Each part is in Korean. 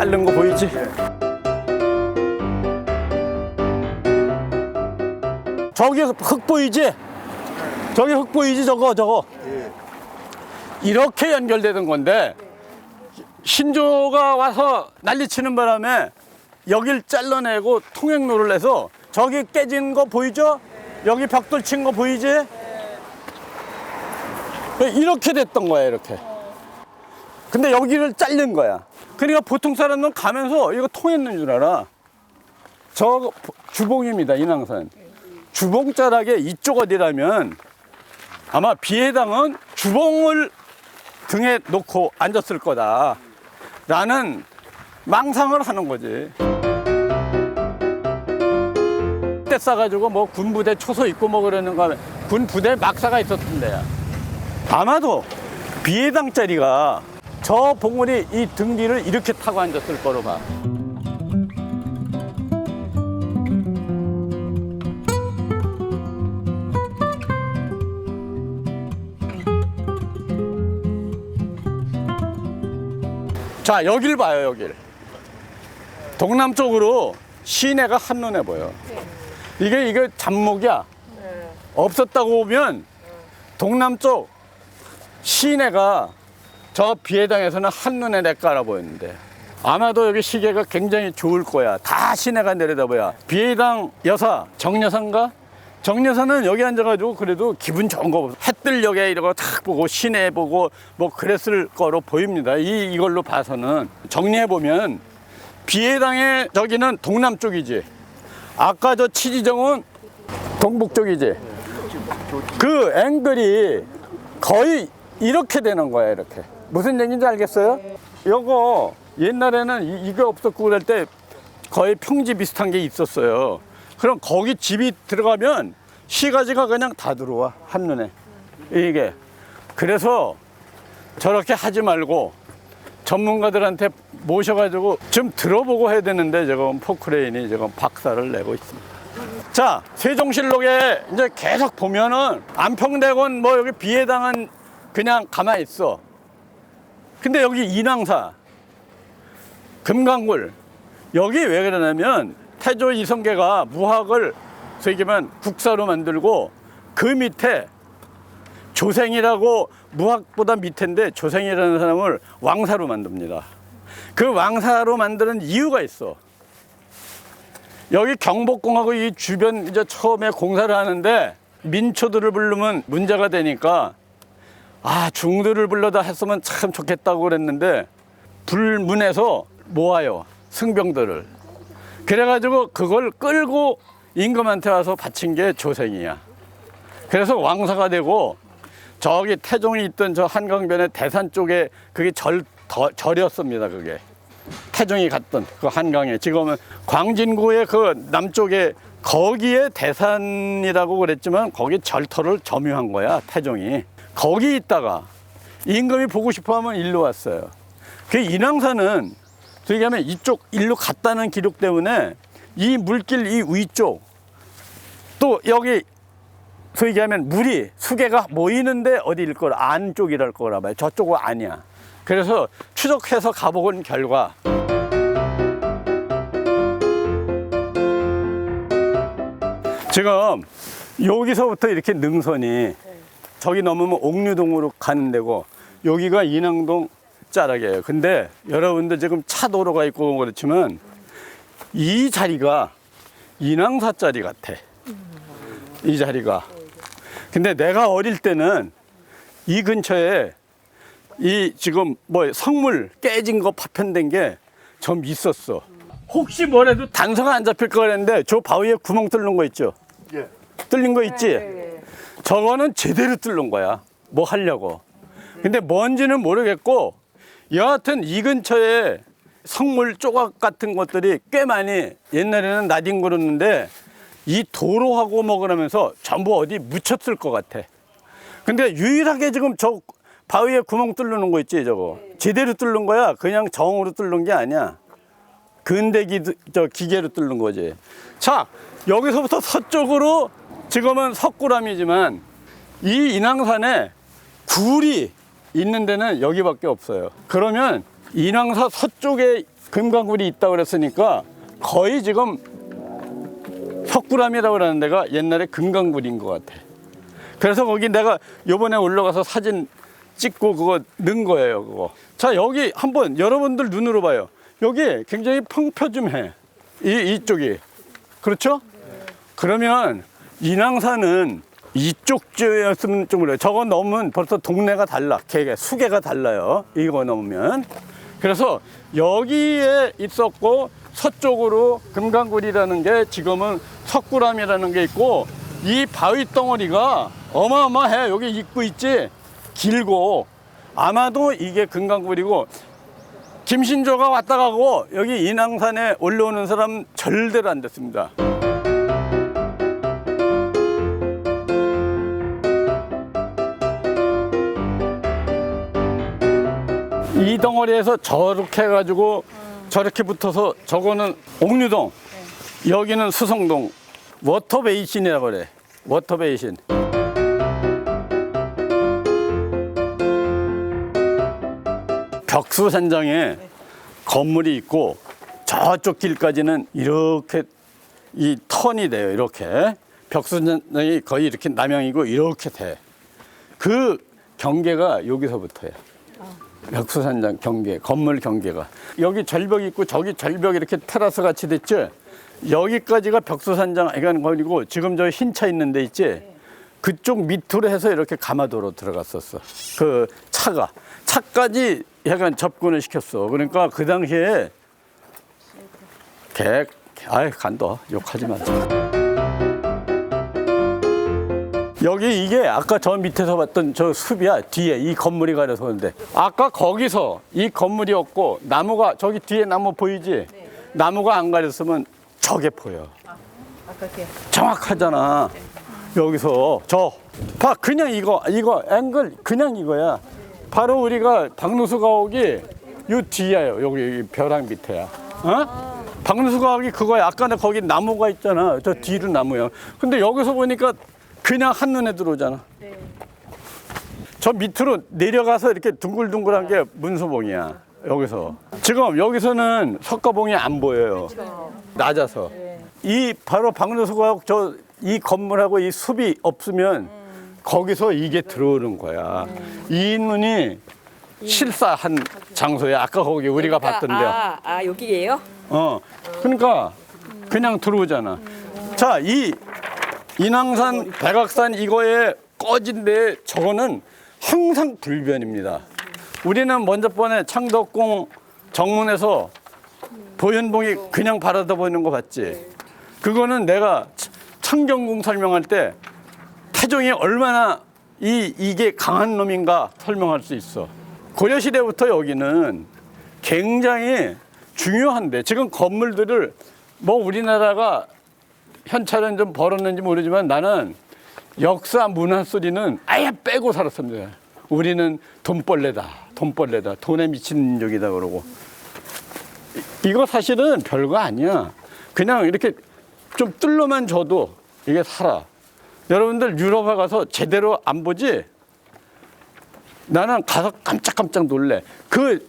자른 거 보이지? 저기 흙 보이지? 저기 흙 보이지 저거 저거 이렇게 연결되는 건데 신조가 와서 난리치는 바람에 여길 잘라내고 통행로를 해서 저기 깨진 거 보이죠? 여기 벽돌 친 거 보이지? 이렇게 됐던 거야 이렇게 근데 여기를 잘린 거야. 그러니까 보통 사람은 가면서 이거 통했는 줄 알아. 저 주봉입니다 인왕산. 주봉 자락에 이쪽 어디라면 아마 비해당은 주봉을 등에 놓고 앉았을 거다. 라는 망상을 하는 거지. 때 싸가지고 뭐 군부대 초소 있고 뭐 그러는 거 군부대 막사가 있었던 데야 아마도 비해당 자리가 저 봉우리 이등 뒤를 이렇게 타고 앉았을 거로 봐. 자, 여길 봐요, 여길. 동남쪽으로 시내가 한눈에 보여. 이게, 이게 잡목이야. 없었다고 보면 동남쪽 시내가 저 비해당에서는 한눈에 내깔아 보였는데 아마도 여기 시계가 굉장히 좋을 거야. 다 시내가 내려다보야. 비해당 여사 정여사인가? 정여사는 여기 앉아가지고 그래도 기분 좋은 거 해뜰역에 이러고 탁 보고 시내 보고 뭐 그랬을 거로 보입니다. 이 이걸로 봐서는 정리해 보면 비해당의 저기는 동남쪽이지. 아까 저 치지정은 동북쪽이지. 그 앵글이 거의 이렇게 되는 거야 이렇게 무슨 얘기인지 알겠어요? 요거 옛날에는 이- 이게 없었고 그럴 때 거의 평지 비슷한 게 있었어요 그럼 거기 집이 들어가면 시가지가 그냥 다 들어와 한눈에 이게 그래서 저렇게 하지 말고 전문가들한테 모셔가지고 좀 들어보고 해야 되는데 지금 포크레인이 지금 박살을 내고 있습니다 자, 세종실록에 이제 계속 보면은 안평대군 뭐 여기 비해당은 그냥 가만히 있어. 근데 여기 인왕사, 금강굴, 여기 왜 그러냐면 태조 이성계가 무학을 말하면 국사로 만들고 그 밑에 조생이라고 무학보다 밑인데 조생이라는 사람을 왕사로 만듭니다. 그 왕사로 만드는 이유가 있어. 여기 경복궁하고 이 주변 이제 처음에 공사를 하는데 민초들을 부르면 문제가 되니까 아 중들을 불러다 했으면 참 좋겠다고 그랬는데 불문에서 모아요 승병들을. 그래가지고 그걸 끌고 임금한테 와서 바친 게 조생이야. 그래서 왕사가 되고 저기 태종이 있던 저 한강변의 대산 쪽에 그게 절, 더, 절이었습니다 그게. 태종이 갔던 그 한강에. 지금은 광진구의 그 남쪽에 거기에 대산이라고 그랬지만 거기 절터를 점유한 거야 태종이 거기 있다가 임금이 보고 싶어 하면 일로 왔어요. 그 인왕산은 저기 하면 이쪽 일로 갔다는 기록 때문에 이 물길 이 위쪽 또 여기 소위 얘기하면 물이 수계가 모이는데 어디일 거라 안쪽이랄 거라 봐요. 저쪽은 아니야. 그래서 추적해서 가본 결과 지금 여기서부터 이렇게 능선이 저기 넘으면 옥류동으로 가는 데고 여기가 인왕동 자락이에요. 근데 여러분들 지금 차 도로가 있고 그렇지만 이 자리가 인왕사 자리 같아. 이 자리가. 근데 내가 어릴 때는 이 근처에 이 지금 뭐 성물 깨진 거 파편된 게 좀 있었어. 혹시 뭐래도 단서가 안 잡힐 거 그랬는데 저 바위에 구멍 뚫는 거 있죠? 예. 뚫린 거 있지? 저거는 제대로 뚫는 거야. 뭐 하려고. 근데 뭔지는 모르겠고 여하튼 이 근처에 성물 조각 같은 것들이 꽤 많이 옛날에는 나뒹굴었는데 이 도로하고 먹으라면서 전부 어디 묻혔을 것 같아. 근데 유일하게 지금 저 바위에 구멍 뚫는 거 있지 저거 제대로 뚫는 거야 그냥 정으로 뚫는 게 아니야 근대 기 저 기계로 뚫는 거지 자 여기서부터 서쪽으로 지금은 석굴암이지만 이 인왕산에 굴이 있는 데는 여기밖에 없어요 그러면 인왕사 서쪽에 금강굴이 있다고 그랬으니까 거의 지금 석굴암이라고 그러는 데가 옛날에 금강굴인 것 같아. 그래서 거기 내가 요번에 올라가서 사진 찍고 그거 넣은 거예요, 그거. 자, 여기 한번 여러분들 눈으로 봐요. 여기 굉장히 평표 좀 해. 이, 이쪽이. 그렇죠? 그러면 인왕산은 이쪽 지였으면 좀 그래요. 저거 넘으면 벌써 동네가 달라. 개가, 수계가 달라요. 이거 넘으면. 그래서 여기에 있었고 서쪽으로 금강굴이라는 게 지금은 석굴암이라는 게 있고 이 바위 덩어리가 어마어마해. 여기 입구 있지? 길고 아마도 이게 금강굴이고 김신조가 왔다 가고 여기 인왕산에 올라오는 사람 절대로 안 됐습니다. 이 덩어리에서 저렇게 해가지고 저렇게 붙어서 저거는 옥류동 여기는 수성동. 워터베이신이라고 그래. 워터베이신. 벽수 산장에 건물이 있고 저쪽 길까지는 이렇게 이 턴이 돼요 이렇게. 벽수 산장이 거의 이렇게 남향이고 이렇게 돼 그 경계가 여기서부터예 요 벽수산장 경계, 건물 경계가 여기 절벽 있고 저기 절벽 이렇게 테라스 같이 됐죠. 여기까지가 벽수산장 이건 거리고 지금 저 흰 차 있는 데 있지. 그쪽 밑으로 해서 이렇게 가마도로 들어갔었어. 그 차가 차까지 약간 접근을 시켰어. 그러니까 그 당시에 개, 아이 간다 욕하지 마. 여기 이게 아까 저 밑에서 봤던 저 숲이야 뒤에. 이 건물이 가려서 그런데. 아까 거기서 이 건물이었고 나무가 저기 뒤에 나무 보이지? 나무가 안 가렸으면 저게 보여. 정확하잖아. 여기서. 저. 봐 그냥 이거 이거 앵글 그냥 이거야. 바로 우리가 박누수 가옥이 요 뒤야요. 여기, 여기 벼랑 밑에야. 어? 박누수 가옥이 그거야. 아까 나 거기 나무가 있잖아. 저 뒤로 나무야. 근데 여기서 보니까 그냥 한눈에 들어오잖아. 네. 저 밑으로 내려가서 이렇게 둥글둥글한 게 문수봉이야 여기서. 지금 여기서는 석가봉이 안 보여요. 낮아서. 이 바로 박누수가옥 저이 건물하고 이 숲이 없으면 거기서 이게 들어오는 거야. 이 인문이 실사한 장소야. 아까 거기 우리가 봤던 데요. 아, 아 여기예요? 어. 그러니까 그냥 들어오잖아. 자 이 인왕산 백악산 이거에 꺼진데 저거는 항상 불변입니다 우리는 먼저 번에 창덕궁 정문에서 보현봉이 그냥 바라다 보이는 거 봤지 그거는 내가 차- 창경궁 설명할 때 태종이 얼마나 이 이게 강한 놈인가 설명할 수 있어. 고려 시대부터 여기는 굉장히 중요한데 지금 건물들을 뭐 우리나라가 현찰은 좀 벌었는지 모르지만 나는 역사 문화 소리는 아예 빼고 살았습니다. 우리는 돈벌레다, 돈벌레다, 돈에 미친 민족이다 그러고 이- 이거 사실은 별거 아니야. 그냥 이렇게 좀 뚫로만 줘도 이게 살아. 여러분들 유럽에 가서 제대로 안 보지? 나는 가서 깜짝깜짝 놀래. 그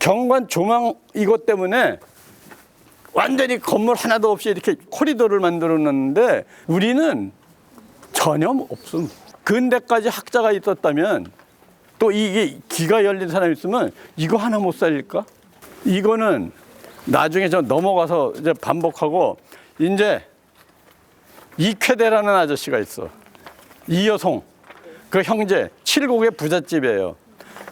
경관 조망 이것 때문에 완전히 건물 하나도 없이 이렇게 코리도를 만들어 놨는데 우리는 전혀 없음. 근대까지 학자가 있었다면 또 이게 귀가 열린 사람이 있으면 이거 하나 못 살릴까? 이거는 나중에 저 넘어가서 이제 반복하고 이제 이쾌대라는 아저씨가 있어. 이여송. 그 형제 칠곡의 부잣집이에요.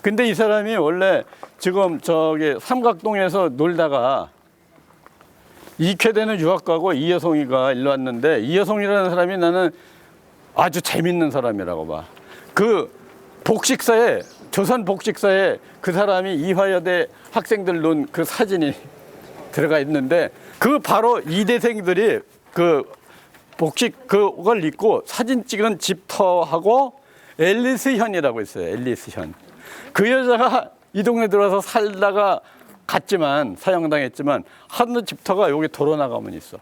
근데 이 사람이 원래 지금 저기 삼각동에서 놀다가 이쾌대는 유학 가고 이여송이가 일로 왔는데 이여송이라는 사람이 나는 아주 재밌는 사람이라고 봐. 그 복식사에 조선 복식사에 그 사람이 이화여대 학생들 논 그 사진이 들어가 있는데 그 바로 이대생들이 그 복식 그걸 입고 사진 찍은 집터하고 앨리스 현이라고 있어요. 앨리스 현. 그 여자가 이 동네 들어와서 살다가 갔지만 사형당했지만 하는 집터가 여기 도로 나가면 있어.